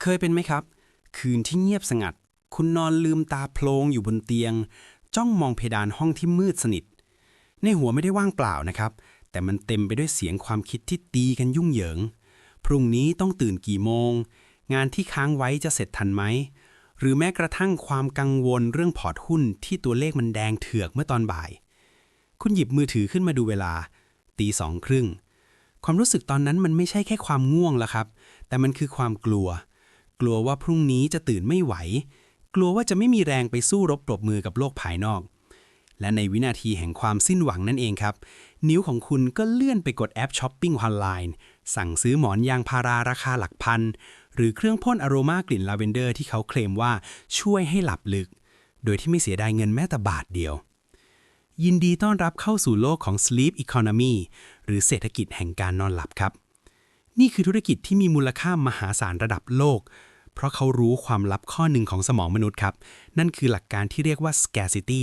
เคยเป็นไหมครับ คืนที่เงียบสงัด คุณนอนลืมตาโพลงอยู่บนเตียง จ้องมองเพดานห้องที่มืดสนิท ในหัวไม่ได้ว่างเปล่านะครับ แต่มันเต็มไปด้วยเสียงความคิดที่ตีกันยุ่งเหยิง พรุ่งนี้ต้องตื่นกี่โมง งานที่ค้างไว้จะเสร็จทันไหม หรือแม้กระทั่งความกังวลเรื่องพอร์ตหุ้นที่ตัวเลขมันแดงเถือกเมื่อตอนบ่าย คุณหยิบมือถือขึ้นมาดูเวลา ตีสองครึ่ง ความรู้สึกตอนนั้นมันไม่ใช่แค่ความง่วงละครับ แต่มันคือความกลัว กลัวว่าพรุ่งนี้จะตื่นไม่ไหว กลัวว่าจะไม่มีแรงไปสู้รบปรบมือกับโลกภายนอก และในวินาทีแห่งความสิ้นหวังนั่นเองครับ นิ้วของคุณก็เลื่อนไปกดแอปช้อปปิ้งออนไลน์สั่งซื้อหมอนยางพาราราคาหลักพัน หรือเครื่องพ่นอโรมากลิ่นลาเวนเดอร์ที่เขาเคลมว่าช่วยให้หลับลึก โดยที่ไม่เสียดายเงินแม้แต่บาทเดียว ยินดีต้อนรับเข้าสู่โลกของ Sleep Economy หรือเศรษฐกิจแห่งการนอนหลับครับ นี่คือธุรกิจที่มีมูลค่ามหาศาลระดับโลก เพราะเขารู้ความลับข้อหนึ่งของสมองมนุษย์ครับ นั่นคือหลักการที่เรียกว่า scarcity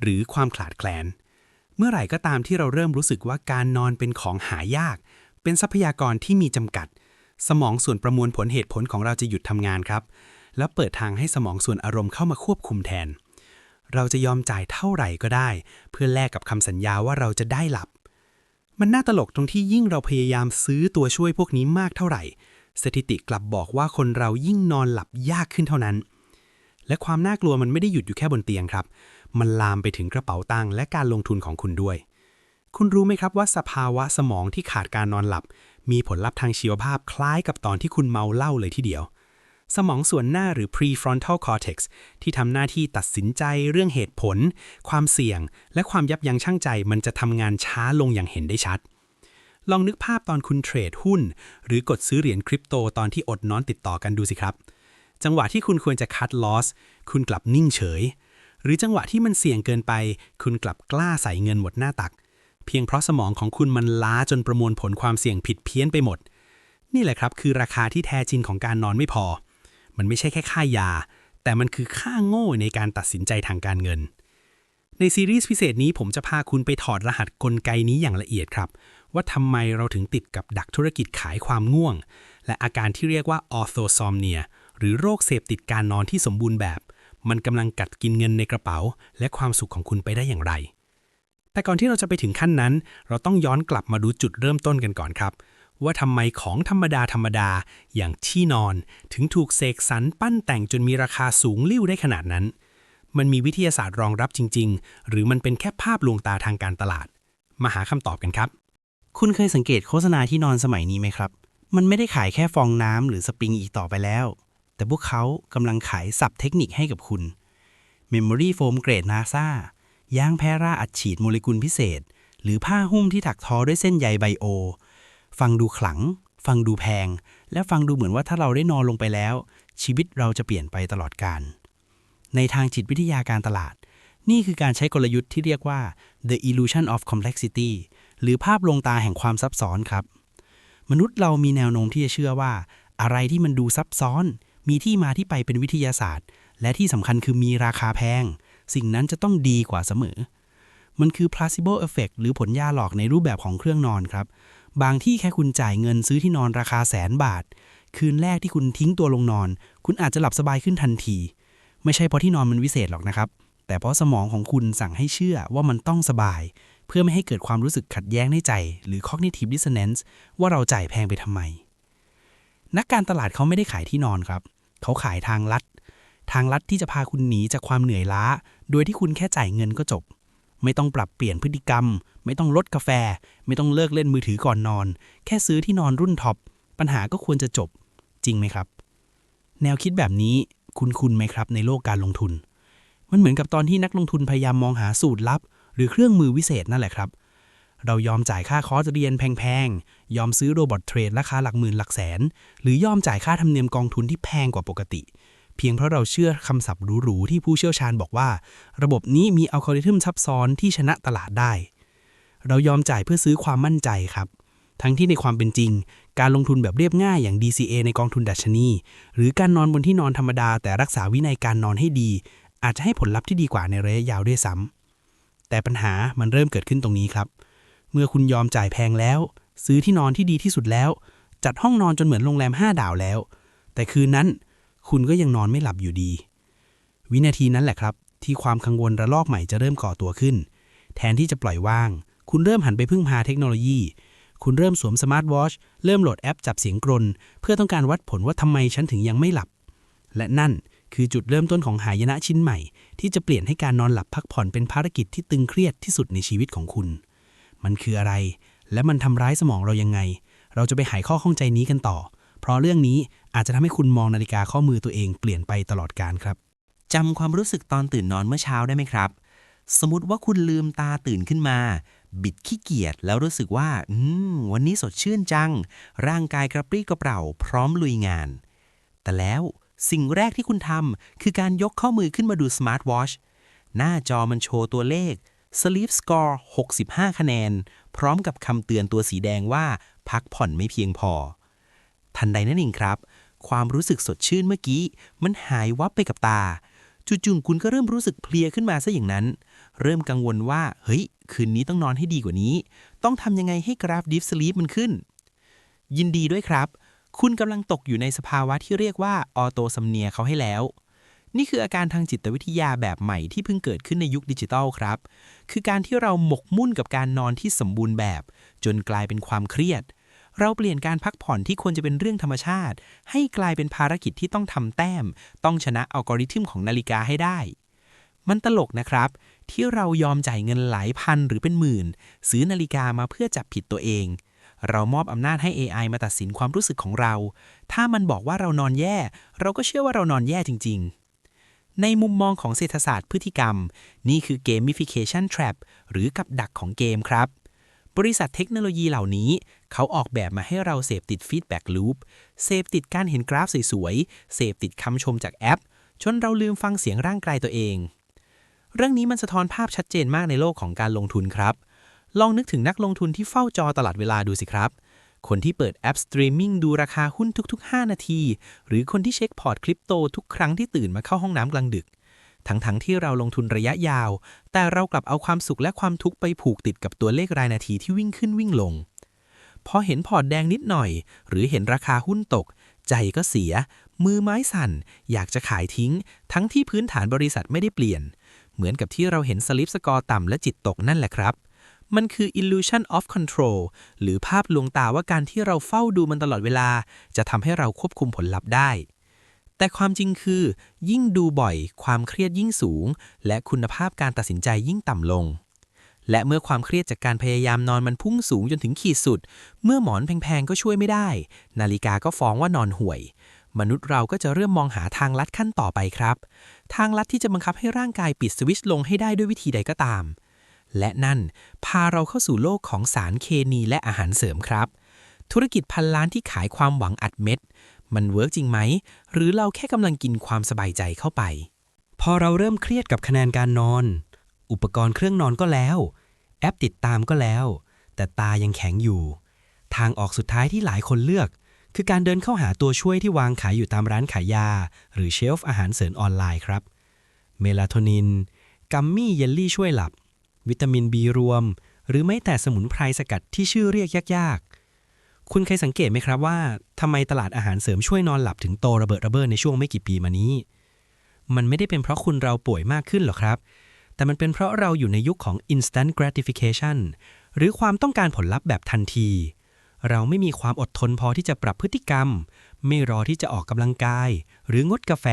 หรือความขาดแคลน เมื่อไหร่ก็ตามที่เราเริ่มรู้สึกว่าการนอนเป็นของหายาก เป็นทรัพยากรที่มีจำกัด สมองส่วนประมวลผลเหตุผลของเราจะหยุดทำงานครับ แล้วเปิดทางให้สมองส่วนอารมณ์เข้ามาควบคุมแทน เราจะยอมจ่ายเท่าไหร่ก็ได้ เพื่อแลกกับคำสัญญาว่าเราจะได้หลับ มันน่าตลกตรงที่ยิ่งเราพยายามซื้อตัวช่วยพวกนี้มากเท่าไหร่ สถิติกลับบอกว่าคนเรายิ่งนอนหลับยากขึ้นเท่านั้น และความน่ากลัวมันไม่ได้หยุดอยู่แค่บนเตียงครับ มันลามไปถึงกระเป๋าตังค์และการลงทุนของคุณด้วย คุณรู้ไหมครับว่าสภาวะสมองที่ขาดการนอนหลับ มีผลลัพธ์ทางชีวภาพคล้ายกับตอนที่คุณเมาเหล้าเลยทีเดียว สมองส่วนหน้าหรือ prefrontal cortex ที่ทำหน้าที่ตัดสินใจเรื่องเหตุผล ความเสี่ยง และความยับยั้งชั่งใจ มันจะทำงานช้าลงอย่างเห็นได้ชัด ลองนึกภาพตอนคุณเทรดหุ้น หรือกดซื้อเหรียญคริปโตตอนที่อดนอนติดต่อกันดูสิครับ จังหวะที่คุณควรจะคัดลอสคุณกลับนิ่งเฉย หรือจังหวะที่มันเสี่ยงเกินไป คุณกลับกล้าใส่เงินหมดหน้าตัก เพียงเพราะสมองของคุณมันล้าจนประมวลผลความเสี่ยงผิดเพี้ยนไปหมด นี่แหละครับคือราคาที่แท้จริงของการนอนไม่พอ มันไม่ใช่แค่ค่ายา แต่มันคือค่าโง่ในการตัดสินใจทางการเงินในซีรีส์พิเศษนี้ผมจะพาคุณไปถอดรหัสกลไกนี้อย่างละเอียดครับ ว่าทำไมเราถึงติดกับดักธุรกิจขายความง่วง และอาการที่เรียกว่า orthosomnia หรือโรคเสพติดการนอนที่สมบูรณ์แบบ มันกำลังกัดกินเงินในกระเป๋า และความสุขของคุณไปได้อย่างไร แต่ก่อนที่เราจะไปถึงขั้นนั้น เราต้องย้อนกลับมาดูจุดเริ่มต้นกันก่อนครับ ว่าทำไมของธรรมดาธรรมดา อย่างที่นอน ถึงถูกเสกสรรปั้นแต่งจนมีราคาสูงลิ่วได้ขนาดนั้น มันมีวิทยาศาสตร์รองรับจริง ๆ หรือมันเป็นแค่ภาพลวงตาทางการตลาด มาหาคำตอบกันครับ คุณเคยสังเกตโฆษณาที่นอนสมัยนี้ไหมครับ มันไม่ได้ขายแค่ฟองน้ำหรือสปริงอีกต่อไปแล้ว แต่พวกเขากำลังขายสับเทคนิคให้กับคุณ Memory Foam เกรด NASA ยางแพร่าอัดฉีดโมเลกุลพิเศษ หรือผ้าหุ้มที่ถักทอด้วยเส้นใยไบโอ ฟังดูขลัง ฟังดูแพง และฟังดูเหมือนว่าถ้าเราได้นอนลงไปแล้ว ชีวิตเราจะเปลี่ยนไปตลอดกาลในทางจิตวิทยาการตลาด นี่คือการใช้กลยุทธ์ที่เรียกว่า the illusion of complexity หรือภาพลวงตาแห่งความซับซ้อนครับ มนุษย์เรามีแนวโน้มที่จะเชื่อว่า อะไรที่มันดูซับซ้อน มีที่มาที่ไปเป็นวิทยาศาสตร์ และที่สำคัญคือมีราคาแพง สิ่งนั้นจะต้องดีกว่าเสมอ มันคือ placebo effect หรือผลยาหลอกในรูปแบบของเครื่องนอนครับ บางที่แค่คุณจ่ายเงินซื้อที่นอนราคาแสนบาท คืนแรกที่คุณทิ้งตัวลงนอน คุณอาจจะหลับสบายขึ้นทันที ไม่ใช่เพราะที่นอนมันวิเศษหรอกนะครับแต่เพราะสมองของคุณสั่งให้เชื่อว่ามันต้องสบาย เพื่อไม่ให้เกิดความรู้สึกขัดแย้งในใจ หรือ cognitive dissonance ว่าเราจ่ายแพงไปทำไม นักการตลาดเขาไม่ได้ขายที่นอนครับ เขาขายทางลัด ทางลัดที่จะพาคุณหนีจากความเหนื่อยล้า โดยที่คุณแค่จ่ายเงินก็จบ ไม่ต้องปรับเปลี่ยนพฤติกรรม ไม่ต้องลดกาแฟ ไม่ต้องเลิกเล่นมือถือก่อนนอน แค่ซื้อที่นอนรุ่นท็อปปัญหาก็ควรจะจบ จริงไหมครับ แนวคิดแบบนี้คุณคุณไหมครับในโลกการลงทุน มันเหมือนกับตอนที่นักลงทุนพยายามมองหาสูตรลับ หรือเครื่องมือวิเศษนั่นแหละครับ เรายอมจ่ายค่าคอร์สเรียนแพงๆ ยอมซื้อโรบอทเทรดราคาหลักหมื่นหลักแสน หรือยอมจ่ายค่าธรรมเนียมกองทุนที่แพงกว่าปกติ เพียงเพราะเราเชื่อคำศัพท์หรูๆที่ผู้เชี่ยวชาญบอกว่า ระบบนี้มีอัลกอริทึมซับซ้อนที่ชนะตลาดได้ เรายอมจ่ายเพื่อซื้อความมั่นใจครับทั้งที่ในความเป็นจริง การลงทุนแบบเรียบง่ายอย่าง DCA ในกองทุนดัชนี หรือการนอนบนที่นอนธรรมดาแต่รักษาวินัยการนอนให้ดี อาจจะให้ผลลัพธ์ที่ดีกว่าในระยะยาวด้วยซ้ำ แต่ปัญหามันเริ่มเกิดขึ้นตรงนี้ครับ เมื่อคุณยอมจ่ายแพงแล้ว ซื้อที่นอนที่ดีที่สุดแล้ว จัดห้องนอนจนเหมือนโรงแรม 5 ดาวแล้ว แต่คืนนั้นคุณก็ยังนอนไม่หลับอยู่ดี วินาทีนั้นแหละครับ ที่ความกังวลระลอกใหม่จะเริ่มก่อตัวขึ้น แทนที่จะปล่อยว่าง คุณเริ่มหันไปพึ่งพาเทคโนโลยี คุณเริ่มสวมสมาร์ทวอชเริ่มโหลดแอปจับเสียงกรน เพื่อต้องการวัดผลว่าทำไมฉันถึงยังไม่หลับ และนั่น คือจุดเริ่มต้นของหายนะชิ้นใหม่ ที่จะเปลี่ยนให้การนอนหลับพักผ่อนเป็นภารกิจที่ตึงเครียดที่สุดในชีวิตของคุณ มันคืออะไร และมันทำร้ายสมองเรายังไง เราจะไปไขข้อข้องใจนี้กันต่อ เพราะเรื่องนี้อาจจะทำให้คุณมองนาฬิกาข้อมือตัวเองเปลี่ยนไปตลอดกาลครับจำความรู้สึกตอนตื่นนอนเมื่อเช้าได้ไหมครับ สมมติว่าคุณลืมตาตื่นขึ้นมา บิดขี้เกียจแล้วรู้สึกว่า อืม วันนี้สดชื่นจัง ร่างกายกระปรี้กระเปร่า พร้อมลุยงาน แต่แล้ว สิ่งแรกที่คุณทำคือการยกข้อมือขึ้นมาดูสมาร์ทวอชหน้าจอมันโชว์ตัวเลข Sleep Score 65 คะแนน พร้อมกับคำเตือนตัวสีแดงว่า พักผ่อนไม่เพียงพอ ทันใดนั่นเองครับ ความรู้สึกสดชื่นเมื่อกี้ มันหายวับไปกับตาจู่ๆคุณก็เริ่มรู้สึกเพลียขึ้นมาซะอย่างนั้น เริ่มกังวลว่า เฮ้ย คืนนี้ต้องนอนให้ดีกว่านี้ ต้องทำยังไงให้กราฟดิฟสลีปมันขึ้น ยินดีด้วยครับ คุณกำลังตกอยู่ในสภาวะที่เรียกว่าออโตซัมเนียเขาให้แล้ว นี่คืออาการทางจิตวิทยาแบบใหม่ที่เพิ่งเกิดขึ้นในยุคดิจิทัลครับ คือการที่เราหมกมุ่นกับการนอนที่สมบูรณ์แบบ จนกลายเป็นความเครียด เราเปลี่ยนการพักผ่อนที่ควรจะเป็นเรื่องธรรมชาติ ให้กลายเป็นภารกิจที่ต้องทำแต้ม ต้องชนะอัลกอริทึมของนาฬิกาให้ได้ มันตลกนะครับ ที่เรายอมจ่ายเงินหลายพันหรือเป็นหมื่น ซื้อนาฬิกามาเพื่อจับผิดตัวเอง เรามอบอำนาจให้ AI มาตัดสินความรู้สึกของเรา ถ้ามันบอกว่าเรานอนแย่ เราก็เชื่อว่าเรานอนแย่จริง ๆ ในมุมมองของเศรษฐศาสตร์พฤติกรรม นี่คือ gamification trap หรือกับดักของเกมครับ บริษัทเทคโนโลยีเหล่านี้ เขาออกแบบมาให้เราเสพติดฟีดแบ็กลูปเสพติดการเห็นกราฟสวยๆ เสพติดคำชมจากแอป จนเราลืมฟังเสียงร่างกายตัวเอง เรื่องนี้มันสะท้อนภาพชัดเจนมากในโลกของการลงทุนครับ ลองนึกถึงนักลงทุนที่เฝ้าจอตลอดเวลาดูสิครับ คนที่เปิดแอปสตรีมมิ่งดูราคาหุ้นทุกๆ 5 นาที หรือคนที่เช็คพอร์ตคริปโตทุกครั้งที่ตื่นมาเข้าห้องน้ำกลางดึก ทั้งๆทที่เราลงทุนระยะยาว แต่เรากลับเอาความสุขและความทุกข์ไปผูกติดกับตัวเลขรายนาทีที่วิ่งขึ้นวิ่งลง พอเห็นพอร์ตแดงนิดหน่อย หรือเห็นราคาหุ้นตก ใจก็เสีย มือไม้สั่น อยากจะขายทิ้ง ทั้งที่พื้นฐานบริษัทไม่ได้เปลี่ยน เหมือนกับที่เราเห็นสลิปสกอร์ต่ำและจิตตกนั่นแหละครับ มันคือ illusion of control หรือภาพลวงตาว่าการที่เราเฝ้าดูมันตลอดเวลา จะทำให้เราควบคุมผลลัพธ์ได้ แต่ความจริงคือ ยิ่งดูบ่อย ความเครียดยิ่งสูง และคุณภาพการตัดสินใจยิ่งต่ำลง และเมื่อความเครียดจากการพยายามนอนมันพุ่งสูงจนถึงขีดสุด เมื่อหมอนแพงๆก็ช่วยไม่ได้ นาฬิกาก็ฟ้องว่านอนห่วย มนุษย์เราก็จะเริ่มมองหาทางลัดขั้นต่อไปครับ ทางลัดที่จะบังคับให้ร่างกายปิดสวิตช์ลงให้ได้ด้วยวิธีใดก็ตาม และนั่นพาเราเข้าสู่โลกของสารเคมีและอาหารเสริมครับ ธุรกิจพันล้านที่ขายความหวังอัดเม็ด มันเวิร์กจริงไหม หรือเราแค่กำลังกินความสบายใจเข้าไป พอเราเริ่มเครียดกับคะแนนการนอน อุปกรณ์เครื่องนอนก็แล้ว แอปติดตามก็แล้ว แต่ตายังแข็งอยู่ ทางออกสุดท้ายที่หลายคนเลือก คือการเดินเข้าหาตัวช่วยที่วางขายอยู่ตามร้านขายยา หรือเชลฟ์อาหารเสริมออนไลน์ครับ เมลาโทนิน กัมมี่เยลลี่ช่วยหลับ วิตามินบีรวม หรือไม่แต่สมุนไพรสกัดที่ชื่อเรียกยากๆ คุณเคยสังเกตไหมครับว่าทำไมตลาดอาหารเสริมช่วยนอนหลับถึงโตระเบิดระเบ้อในช่วงไม่กี่ปีมานี้ มันไม่ได้เป็นเพราะคุณเราป่วยมากขึ้นหรอกครับ แต่มันเป็นเพราะเราอยู่ในยุคของ instant gratification หรือความต้องการผลลัพธ์แบบทันที เราไม่มีความอดทนพอที่จะปรับพฤติกรรม ไม่รอที่จะออกกำลังกาย หรืองดกาแฟ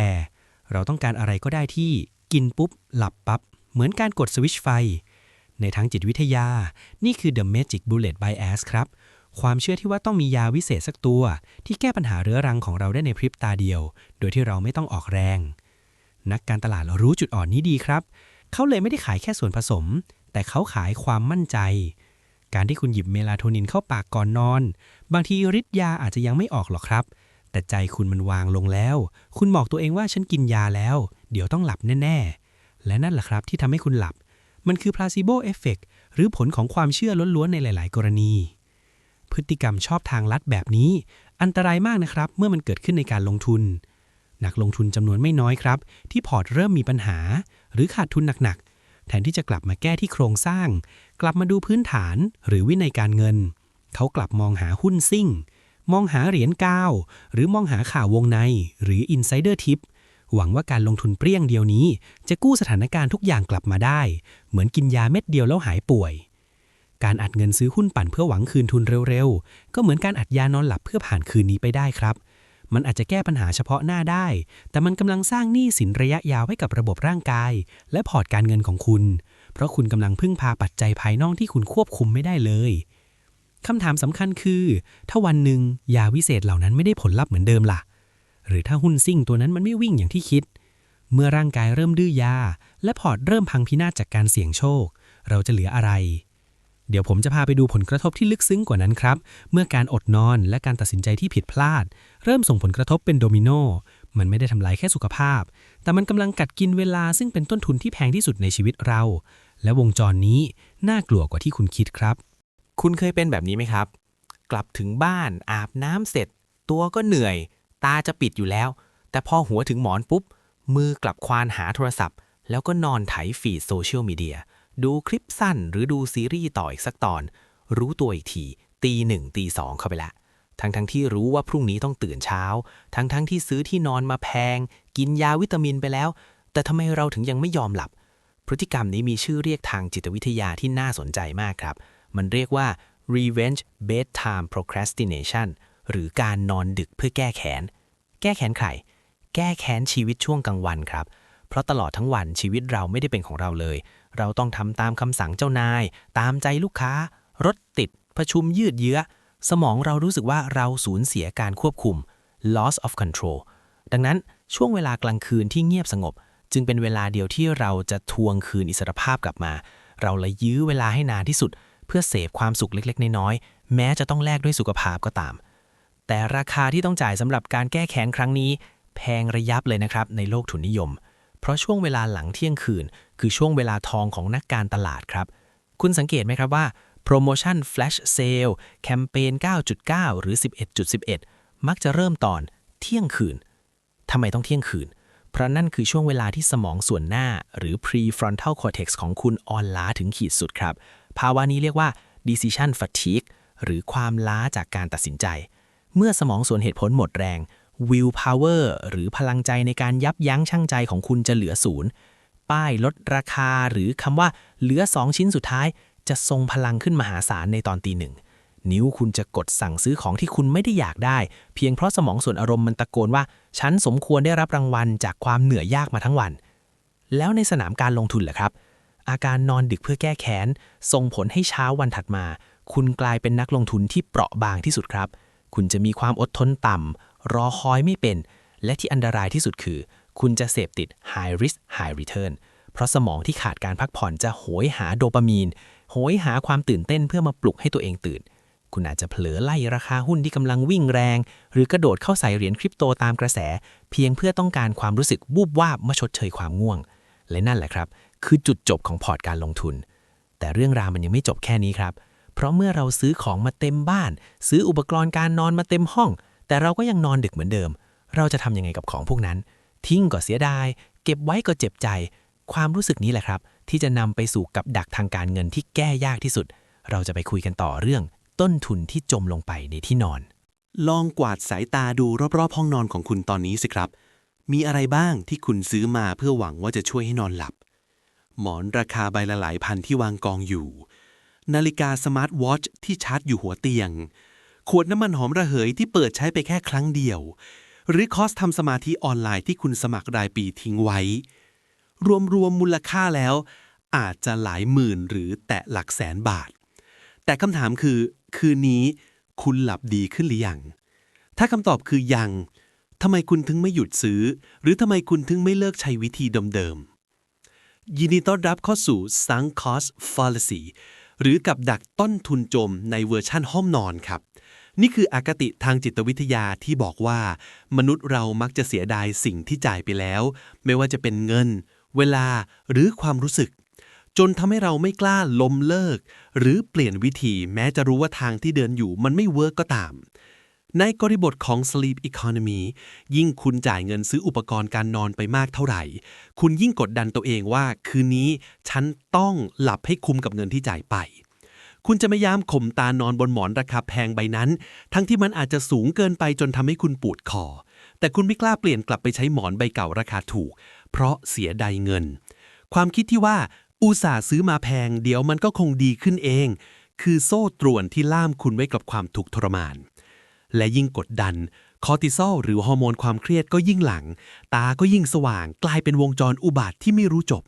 เราต้องการอะไรก็ได้ที่กินปุ๊บ หลับปับ๊บเหมือนการกดสวิตช์ไฟ ในทางจิตวิทยา นี่คือ the magic bullet bias ครับ ความเชื่อที่ว่าต้องมียาวิเศษสักตัว ที่แก้ปัญหาเรื้อรังของเราได้ในพริบตาเดียว โดยที่เราไม่ต้องออกแรง นักการตลาดรู้จุดอ่อนนี้ดีครับ เขาเลยไม่ได้ขายแค่ส่วนผสม แต่เขาขายความมั่นใจ การที่คุณหยิบเมลาโทนินเข้าปากก่อนนอน บางทีฤทธิ์ยาอาจจะยังไม่ออกหรอกครับแต่ใจคุณมันวางลงแล้ว คุณบอกตัวเองว่าฉันกินยาแล้ว เดี๋ยวต้องหลับแน่ ๆ และนั่นแหละครับที่ทำให้คุณหลับ มันคือ placebo effect หรือผลของความเชื่อล้วนๆในหลาย ๆ กรณี พฤติกรรมชอบทางลัดแบบนี้ อันตรายมากนะครับ เมื่อมันเกิดขึ้นในการลงทุน นักลงทุนจำนวนไม่น้อยครับ ที่พอร์ตเริ่มมีปัญหา หรือขาดทุนหนักๆ แทนที่จะกลับมาแก้ที่โครงสร้าง กลับมาดูพื้นฐานหรือวินัยการเงิน เขากลับมองหาหุ้นซิ่ง มองหาเหรียญก้าวหรือมองหาข่าววงใน หรือ insider tip หวังว่าการลงทุนเปรี้ยงเดียวนี้ จะกู้สถานการณ์ทุกอย่างกลับมาได้ เหมือนกินยาเม็ดเดียวแล้วหายป่วย การอัดเงินซื้อหุ้นปั่นเพื่อหวังคืนทุนเร็วๆ ก็เหมือนการอัดยานอนหลับเพื่อผ่านคืนนี้ไปได้ครับ มันอาจจะแก้ปัญหาเฉพาะหน้าได้ แต่มันกำลังสร้างหนี้สินระยะยาวให้กับระบบร่างกาย และพอร์ตการเงินของคุณ เพราะคุณกำลังพึ่งพาปัจจัยภายนอกที่คุณควบคุมไม่ได้เลยคำถามสำคัญคือ ถ้าวันหนึ่งยาวิเศษเหล่านั้นไม่ได้ผลลัพธ์เหมือนเดิมล่ะ หรือถ้าหุ้นซิ่งตัวนั้นมันไม่วิ่งอย่างที่คิด เมื่อร่างกายเริ่มดื้อยา และพอร์ตเริ่มพังพินาศจากการเสี่ยงโชค เราจะเหลืออะไร เดี๋ยวผมจะพาไปดูผลกระทบที่ลึกซึ้งกว่านั้นครับ เมื่อการอดนอนและการตัดสินใจที่ผิดพลาด เริ่มส่งผลกระทบเป็นโดมิโนมันไม่ได้ทำลายแค่สุขภาพ แต่มันกำลังกัดกินเวลาซึ่งเป็นต้นทุนที่แพงที่สุดในชีวิตเรา และวงจรนี้น่ากลัวกว่าที่คุณคิดครับ คุณเคยเป็นแบบนี้ไหมครับ กลับถึงบ้านอาบน้ำเสร็จ ตัวก็เหนื่อย ตาจะปิดอยู่แล้ว แต่พอหัวถึงหมอนปุ๊บ มือกลับควานหาโทรศัพท์ แล้วก็นอนไถฟีดโซเชียลมีเดีย ดูคลิปสั้นหรือดูซีรีส์ต่ออีกสักตอน รู้ตัวอีกที ตีหนึ่งตีสองเข้าไปละ ทั้งทั้งที่รู้ว่าพรุ่งนี้ต้องตื่นเช้า ทั้งทั้งที่ซื้อที่นอนมาแพง กินยาวิตามินไปแล้ว แต่ทำไมเราถึงยังไม่ยอมหลับ พฤติกรรมนี้มีชื่อเรียกทางจิตวิทยาที่น่าสนใจมากครับ มันเรียกว่า revenge bedtime procrastination หรือการนอนดึกเพื่อแก้แค้น แก้แค้นใคร แก้แค้นชีวิตช่วงกลางวันครับ เพราะตลอดทั้งวันชีวิตเราไม่ได้เป็นของเราเลย เราต้องทำตามคำสั่งเจ้านาย ตามใจลูกค้า รถติด ประชุมยืดเยื้อ สมองเรารู้สึกว่าเราสูญเสียการควบคุม loss of control ดังนั้นช่วงเวลากลางคืนที่เงียบสงบ จึงเป็นเวลาเดียวที่เราจะทวงคืนอิสรภาพกลับมา เราเลยยื้อเวลาให้นานที่สุด เพื่อเสพความสุขเล็กๆ น้อยๆแม้จะต้องแลกด้วยสุขภาพก็ตาม แต่ราคาที่ต้องจ่ายสำหรับการแก้แค้นครั้งนี้ แพงระยับเลยนะครับในโลกทุนนิยม เพราะช่วงเวลาหลังเที่ยงคืน คือช่วงเวลาทองของนักการตลาดครับ คุณสังเกตไหมครับว่าโปรโมชั่น Flash Sale แคมเปญ 9.9 หรือ 11.11 มักจะเริ่มตอนเที่ยงคืนทำไมต้องเที่ยงคืน เพราะนั่นคือช่วงเวลาที่สมองส่วนหน้า หรือ prefrontal cortex ของคุณอ่อนล้าถึงขีดสุดครับ ภาวะนี้เรียกว่า decision fatigue หรือความล้าจากการตัดสินใจ เมื่อสมองส่วนเหตุผลหมดแรง will power หรือพลังใจในการยับยั้งชั่งใจของคุณจะเหลือศูนย์ป้ายลดราคาหรือคำว่าเหลือ 2 ชิ้นสุดท้าย จะทรงพลังขึ้นมหาศาลในตอนตีหนึ่ง นิ้วคุณจะกดสั่งซื้อของที่คุณไม่ได้อยากได้ เพียงเพราะสมองส่วนอารมณ์มันตะโกนว่า ฉันสมควรได้รับรางวัลจากความเหนื่อยยากมาทั้งวัน แล้วในสนามการลงทุนเหรอครับ อาการนอนดึกเพื่อแก้แค้นส่งผลให้เช้าวันถัดมา คุณกลายเป็นนักลงทุนที่เปราะบางที่สุดครับ คุณจะมีความอดทนต่ำ รอคอยไม่เป็น และที่อันตรายที่สุดคือ คุณจะเสพติด high risk high return เพราะสมองที่ขาดการพักผ่อนจะโหยหาโดปามีน โหยหาความตื่นเต้นเพื่อมาปลุกให้ตัวเองตื่น คุณอาจจะเผลอไล่ราคาหุ้นที่กำลังวิ่งแรง หรือกระโดดเข้าใส่เหรียญคริปโตตามกระแส เพียงเพื่อต้องการความรู้สึกวูบวาบมาชดเชยความง่วง และนั่นแหละครับ คือจุดจบของพอร์ตการลงทุน แต่เรื่องราวมันยังไม่จบแค่นี้ครับ เพราะเมื่อเราซื้อของมาเต็มบ้าน ซื้ออุปกรณ์การนอนมาเต็มห้อง แต่เราก็ยังนอนดึกเหมือนเดิม เราจะทำยังไงกับของพวกนั้น ทิ้งก็เสียดาย เก็บไว้ก็เจ็บใจ ความรู้สึกนี้แหละครับ ที่จะนำไปสู่กับดักทางการเงินที่แก้ยากที่สุด เราจะไปคุยกันต่อเรื่อง ต้นทุนที่จมลงไปในที่นอน ลองกวาดสายตาดูรอบๆ ห้องนอนของคุณตอนนี้สิครับ มีอะไรบ้างที่คุณซื้อมาเพื่อหวังว่าจะช่วยให้นอนหลับ หมอนราคาใบละหลายพันที่วางกองอยู่ นาฬิกาสมาร์ทวอชที่ชาร์จอยู่หัวเตียง ขวดน้ำมันหอมระเหยที่เปิดใช้ไปแค่ครั้งเดียว หรือคอร์สทำสมาธิออนไลน์ที่คุณสมัครรายปีทิ้งไว้ รวมรวมๆมูลค่าแล้ว อาจจะหลายหมื่นหรือแตะหลักแสนบาท แต่คำถามคือ คืนนี้คุณหลับดีขึ้นหรือยัง ถ้าคำตอบคือยังทำไมคุณถึงไม่หยุดซื้อ หรือทำไมคุณถึงไม่เลิกใช้วิธีเดิมๆยินดีต้อนรับเข้าสู่ Sunk Cost Fallacy หรือกับดักต้นทุนจมในเวอร์ชั่นห้องนอนครับ นี่คืออากติทางจิตวิทยาที่บอกว่า มนุษย์เรามักจะเสียดายสิ่งที่จ่ายไปแล้ว ไม่ว่าจะเป็นเงิน เวลาหรือความรู้สึก จนทำให้เราไม่กล้าล้มเลิก หรือเปลี่ยนวิธีแม้จะรู้ว่าทางที่เดินอยู่มันไม่เวิร์กก็ตาม ในกริบทของ Sleep Economy ยิ่งคุณจ่ายเงินซื้ออุปกรณ์การนอนไปมากเท่าไหร่ คุณยิ่งกดดันตัวเองว่าคืนนี้ฉันต้องหลับให้คุ้มกับเงินที่จ่ายไป คุณจะไม่ยามข่มตานอนบนหมอนราคาแพงใบนั้น ทั้งที่มันอาจจะสูงเกินไปจนทำให้คุณปวดคอ แต่คุณไม่กล้าเปลี่ยนกลับไปใช้หมอนใบเก่าราคาถูก เพราะเสียดายเงิน ความคิดที่ว่าอุตส่าห์ซื้อมาแพง เดี๋ยวมันก็คงดีขึ้นเอง คือโซ่ตรวนที่ล่ามคุณไว้กับความทุกข์ทรมาน และยิ่งกดดัน คอร์ติซอลหรือฮอร์โมนความเครียดก็ยิ่งหลัง ตาก็ยิ่งสว่าง กลายเป็นวงจรอุบาทที่ไม่รู้จบ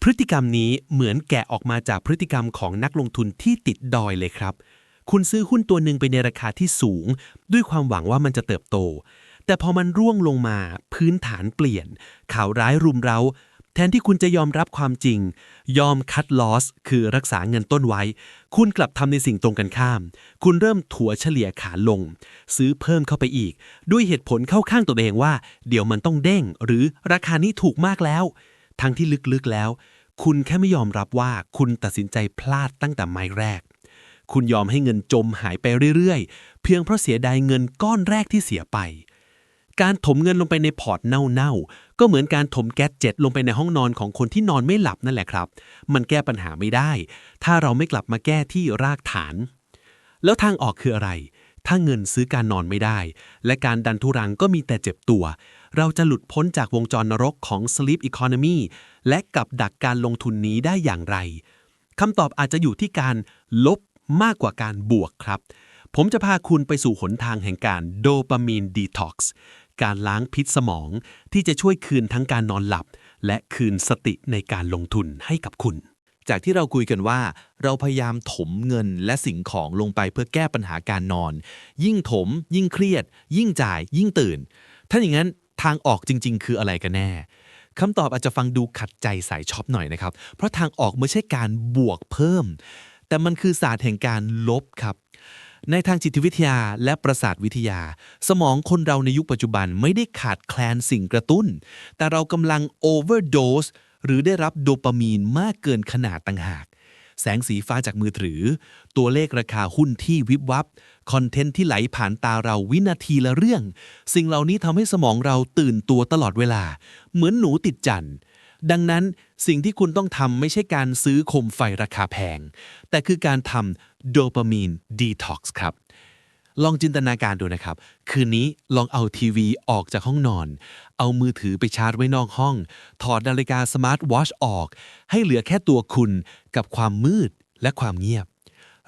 พฤติกรรมนี้เหมือนแกะออกมาจากพฤติกรรมของนักลงทุนที่ติดดอยเลยครับ คุณซื้อหุ้นตัวหนึ่งไปในราคาที่สูง ด้วยความหวังว่ามันจะเติบโต แต่พอมันร่วงลงมาพื้นฐานเปลี่ยน ข่าวร้ายรุมเร้าแทนที่คุณจะยอมรับความจริง ยอมคัดลอส คือรักษาเงินต้นไว้ คุณกลับทำในสิ่งตรงกันข้าม คุณเริ่มถัวเฉลี่ยขาลง ซื้อเพิ่มเข้าไปอีก ด้วยเหตุผลเข้าข้างตัวเองว่า เดี๋ยวมันต้องเด้ง หรือราคานี้ถูกมากแล้ว ทั้งที่ลึกๆแล้ว คุณแค่ไม่ยอมรับว่าคุณตัดสินใจพลาดตั้งแต่ไม้แรก คุณยอมให้เงินจมหายไปเรื่อยๆ เพียงเพราะเสียดายเงินก้อนแรกที่เสียไป การถมเงินลงไปในพอร์ตเน่าๆ ก็เหมือนการถมแก๊สเจ็ตลงไปในห้องนอนของคนที่นอนไม่หลับนั่นแหละครับ มันแก้ปัญหาไม่ได้ ถ้าเราไม่กลับมาแก้ที่รากฐาน แล้วทางออกคืออะไร ถ้าเงินซื้อการนอนไม่ได้ และการดันทุรังก็มีแต่เจ็บตัว เราจะหลุดพ้นจากวงจรนรกของ sleep economy และกับดักการลงทุนนี้ได้อย่างไรคำตอบอาจจะอยู่ที่การลบมากกว่าการบวกครับผมจะพาคุณไปสู่หนทางแห่งการโดปามีนดีท็อกซ์ การล้างพิษสมอง ที่จะช่วยคืนทั้งการนอนหลับ และคืนสติในการลงทุนให้กับคุณ จากที่เราคุยกันว่า เราพยายามถมเงินและสิ่งของลงไปเพื่อแก้ปัญหาการนอน ยิ่งถม ยิ่งเครียด ยิ่งจ่าย ยิ่งตื่น ถ้าอย่างนั้นทางออกจริง ๆ คืออะไรกันแน่คำตอบอาจจะฟังดูขัดใจสายช็อปหน่อยนะครับ เพราะทางออกไม่ใช่การบวกเพิ่ม แต่มันคือศาสตร์แห่งการลบครับ ในทางจิตวิทยาและประสาทวิทยา สมองคนเราในยุคปัจจุบันไม่ได้ขาดแคลนสิ่งกระตุ้น แต่เรากำลัง overdose หรือได้รับโดปามีนมากเกินขนาดต่างหาก แสงสีฟ้าจากมือถือ ตัวเลขราคาหุ้นที่วิบวับ คอนเทนต์ที่ไหลผ่านตาเราวินาทีละเรื่อง สิ่งเหล่านี้ทำให้สมองเราตื่นตัวตลอดเวลา เหมือนหนูติดจันทร์ ดังนั้นสิ่งที่คุณต้องทำไม่ใช่การซื้อโคมไฟราคาแพง แต่คือการทำโดปามีนดีท็อกซ์ครับ ลองจินตนาการดูนะครับ คืนนี้ลองเอาทีวีออกจากห้องนอน เอามือถือไปชาร์จไว้นอกห้อง ถอดนาฬิกาสมาร์ทวอชออก ให้เหลือแค่ตัวคุณกับความมืดและความเงียบ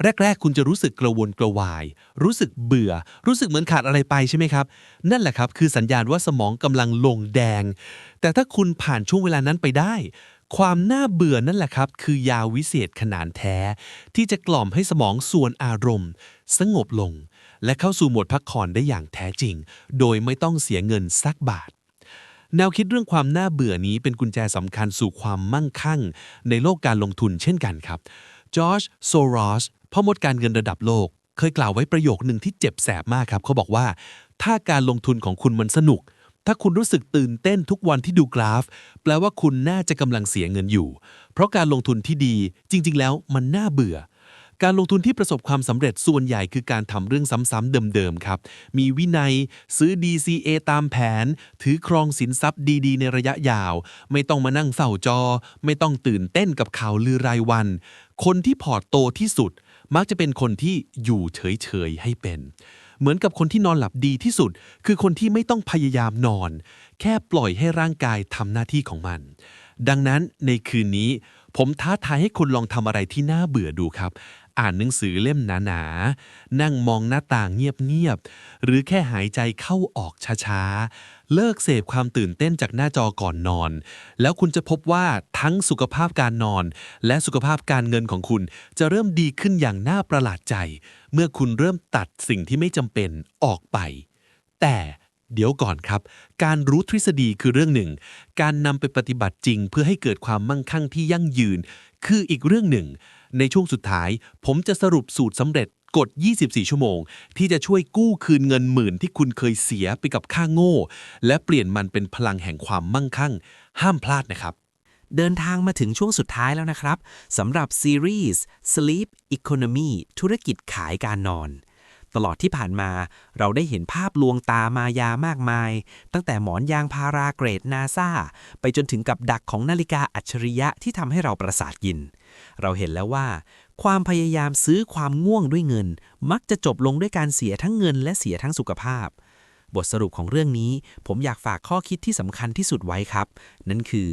แรก ๆ คุณจะรู้สึกกระวนกระวาย รู้สึกเบื่อ รู้สึกเหมือนขาดอะไรไปใช่ไหมครับ นั่นแหละครับ คือสัญญาณว่าสมองกำลังลงแดง แต่ถ้าคุณผ่านช่วงเวลานั้นไปได้ ความน่าเบื่อนั่นแหละครับ คือยาวิเศษขนานแท้ ที่จะกล่อมให้สมองส่วนอารมณ์ สงบลง และเข้าสู่โหมดพักผ่อนได้อย่างแท้จริง โดยไม่ต้องเสียเงินสักบาทแนวคิดเรื่องความน่าเบื่อนี้เป็นกุญแจสำคัญสู่ความมั่งคั่ง ในโลกการลงทุนเช่นกันครับจอร์จโซรอส พ่อมดการเงินระดับโลก เคยกล่าวไว้ประโยคหนึ่งที่เจ็บแสบมากครับ เขาบอกว่า ถ้าการลงทุนของคุณมันสนุก ถ้าคุณรู้สึกตื่นเต้นทุกวันที่ดูกราฟ แปลว่าคุณน่าจะกำลังเสียเงินอยู่ เพราะการลงทุนที่ดีจริง ๆ แล้วมันน่าเบื่อการลงทุนที่ประสบความสำเร็จส่วนใหญ่คือการทำเรื่องซ้ำๆเดิมๆครับ มีวินัยซื้อ DCA ตามแผน ถือครองสินทรัพย์ดีๆ ในระยะยาว ไม่ต้องมานั่งเศร้าจอ ไม่ต้องตื่นเต้นกับข่าวลือรายวัน คนที่พอร์ตโตที่สุด มักจะเป็นคนที่อยู่เฉยๆให้เป็น เหมือนกับคนที่นอนหลับดีที่สุด คือคนที่ไม่ต้องพยายามนอน แค่ปล่อยให้ร่างกายทำหน้าที่ของมัน ดังนั้นในคืนนี้ ผมท้าทายให้คุณลองทำอะไรที่น่าเบื่อดูครับ อ่านหนังสือเล่มหนาๆ นั่งมองหน้าต่างเงียบๆ หรือแค่หายใจเข้าออกช้าๆ เลิกเสพความตื่นเต้นจากหน้าจอก่อนนอน แล้วคุณจะพบว่าทั้งสุขภาพการนอน และสุขภาพการเงินของคุณจะเริ่มดีขึ้นอย่างน่าประหลาดใจ เมื่อคุณเริ่มตัดสิ่งที่ไม่จำเป็นออกไป แต่เดี๋ยวก่อนครับ การรู้ทฤษฎีคือเรื่องหนึ่ง การนำไปปฏิบัติจริงเพื่อให้เกิดความมั่งคั่งที่ยั่งยืน คืออีกเรื่องหนึ่ง ในช่วงสุดท้าย ผมจะสรุปสูตรสำเร็จกด 24 ชั่วโมง ที่จะช่วยกู้คืนเงินหมื่นที่คุณเคยเสียไปกับค่าโง่ และเปลี่ยนมันเป็นพลังแห่งความมั่งคั่ง ห้ามพลาดนะครับ เดินทางมาถึงช่วงสุดท้ายแล้วนะครับสำหรับซีรีส์ Sleep Economy ธุรกิจขายการนอน ตลอดที่ผ่านมา เราได้เห็นภาพลวงตามายามากมาย ตั้งแต่หมอนยางพาราเกรดนาซาไปจนถึงกับดักของนาฬิกาอัจฉริยะที่ทำให้เราประสาทกิน เราเห็นแล้วว่า ความพยายามซื้อความง่วงด้วยเงิน มักจะจบลงด้วยการเสียทั้งเงินและเสียทั้งสุขภาพ บทสรุปของเรื่องนี้ ผมอยากฝากข้อคิดที่สำคัญที่สุดไว้ครับ นั่นคือ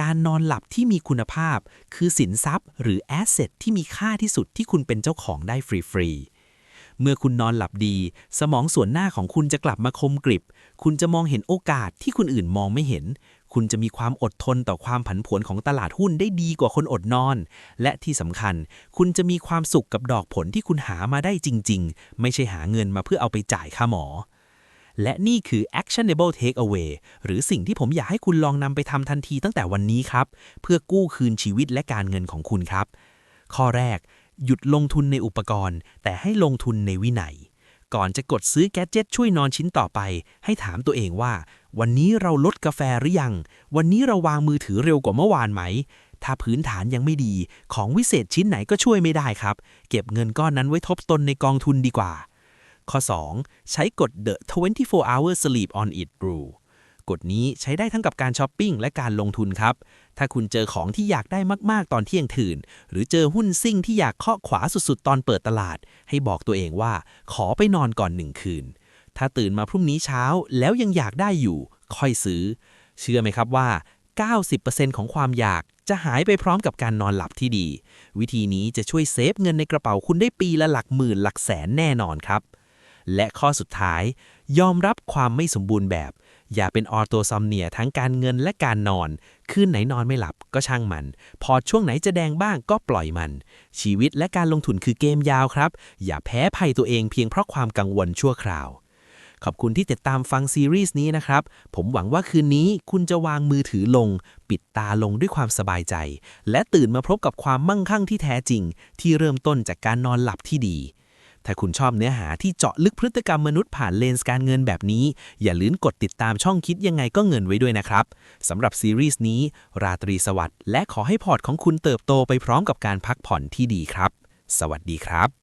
การนอนหลับที่มีคุณภาพ คือสินทรัพย์ หรือแอสเซทที่มีค่าที่สุดที่คุณเป็นเจ้าของได้ฟรีๆเมื่อคุณนอนหลับดี สมองส่วนหน้าของคุณจะกลับมาคมกริบ คุณจะมองเห็นโอกาสที่คนอื่นมองไม่เห็น คุณจะมีความอดทนต่อความผันผวนของตลาดหุ้นได้ดีกว่าคนอดนอน และที่สำคัญ คุณจะมีความสุขกับดอกผลที่คุณหามาได้จริง ๆ ไม่ใช่หาเงินมาเพื่อเอาไปจ่ายค่าหมอ และนี่คือ actionable takeaway หรือสิ่งที่ผมอยากให้คุณลองนำไปทำทันทีตั้งแต่วันนี้ครับ เพื่อกู้คืนชีวิตและการเงินของคุณครับ ข้อแรก หยุดลงทุนในอุปกรณ์ แต่ให้ลงทุนในวินัยก่อนจะกดซื้อแกดเจ็ตช่วยนอนชิ้นต่อไป ให้ถามตัวเองว่า วันนี้เราลดกาแฟหรือยัง วันนี้เราวางมือถือเร็วกว่าเมื่อวานไหม ถ้าพื้นฐานยังไม่ดี ของวิเศษชิ้นไหนก็ช่วยไม่ได้ครับ เก็บเงินก้อนนั้นไว้ทบตนในกองทุนดีกว่า ข้อ 2 ใช้กฎ The 24 Hour Sleep on It Rule กฎนี้ใช้ได้ทั้งกับการช้อปปิ้งและการลงทุนครับ ถ้าคุณเจอของที่อยากได้มาก ๆ ตอนเที่ยงคืน หรือเจอหุ้นซิ่งที่อยากเคาะขวาสุด ๆ ตอนเปิดตลาด ให้บอกตัวเองว่า ขอไปนอนก่อนหนึ่งคืน ถ้าตื่นมาพรุ่งนี้เช้าแล้วยังอยากได้อยู่ ค่อยซื้อ เชื่อไหมครับว่า 90%ของความอยากจะหายไปพร้อมกับการนอนหลับที่ดี วิธีนี้จะช่วยเซฟเงินในกระเป๋าคุณได้ปีละหลักหมื่นหลักแสนแน่นอนครับ และข้อสุดท้าย ยอมรับความไม่สมบูรณ์แบบ อย่าเป็นออโตซอมเนียทั้งการเงินและการนอน คืนไหนนอนไม่หลับก็ช่างมัน พอช่วงไหนจะแดงบ้างก็ปล่อยมัน ชีวิตและการลงทุนคือเกมยาวครับ อย่าแพ้ภัยตัวเองเพียงเพราะความกังวลชั่วคราว ขอบคุณที่ติดตามฟังซีรีส์นี้นะครับ ผมหวังว่าคืนนี้คุณจะวางมือถือลง ปิดตาลงด้วยความสบายใจ และตื่นมาพบกับความมั่งคั่งที่แท้จริง ที่เริ่มต้นจากการนอนหลับที่ดี ถ้าคุณชอบเนื้อหาที่เจาะลึกพฤติกรรมมนุษย์ผ่านเลนส์การเงินแบบนี้ อย่าลืมกดติดตามช่องคิดยังไงก็เงินไว้ด้วยนะครับสำหรับซีรีส์นี้ ราตรีสวัสดิ์และขอให้พอร์ตของคุณเติบโตไปพร้อมกับการพักผ่อนที่ดีครับ สวัสดีครับ